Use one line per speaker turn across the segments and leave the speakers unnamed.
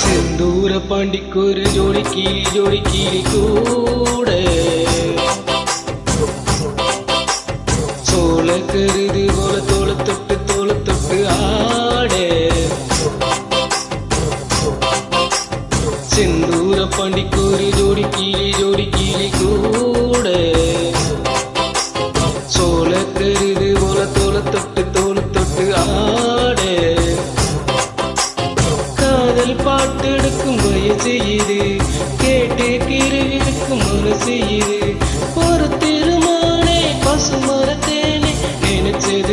സിന്ദൂര പാണ്ടിക്കൊരു ജോഡിക്ക് ജോഡിക്ക് കൂടെ. ചോളക്കൊരു பாட்டெடுக்கும் வயசு இது. கேட்டு கிருகிருக்கும் மனசு இது. ஒரு திருமானே பசுமரத்தேனே நினைச்சது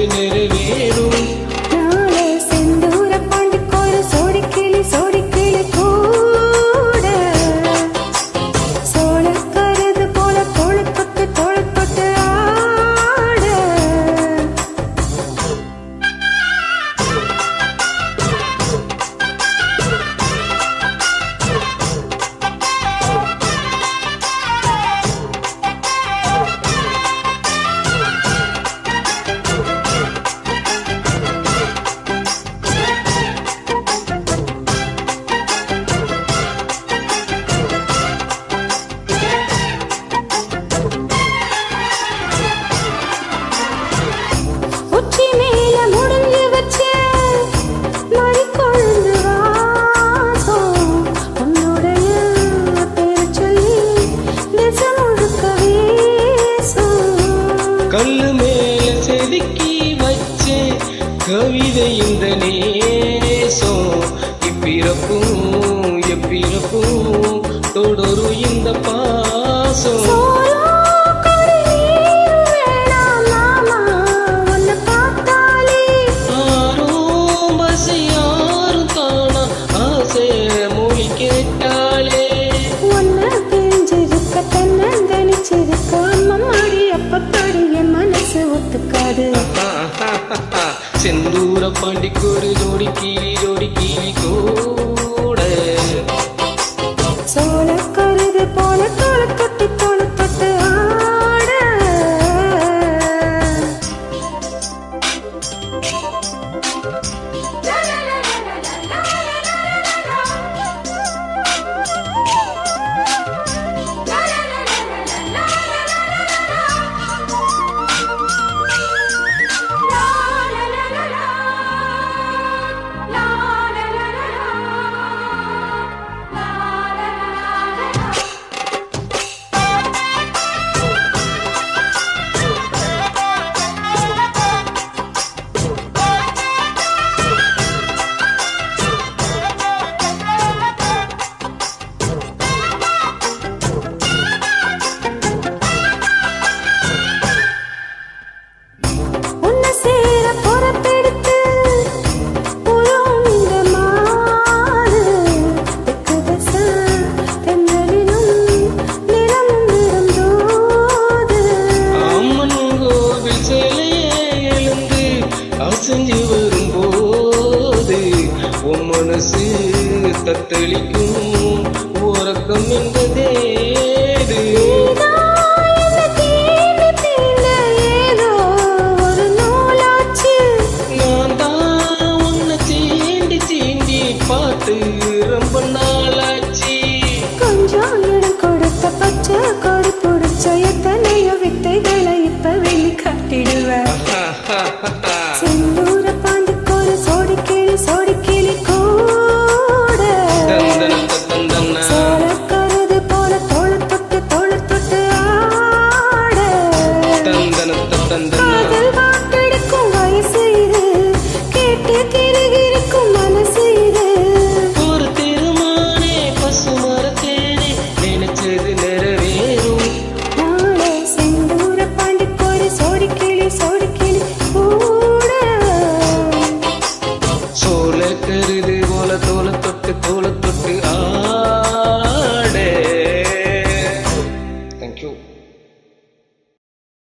ஒரு இந்த பாசம். ஆரும் பசி யாரும் தானா ஆசை மொழி கேட்டாலே
ஒன்னா தெரிஞ்சிருக்க தன்னை நினைச்சிருக்க அம்மாடி அப்பப்பாடி என் மனசு ஒத்துக்காது
செந்தூர பாண்டிக்கு ஒரு ஜோடிக்கு செழிக்கும் உறக்கம் என்பதே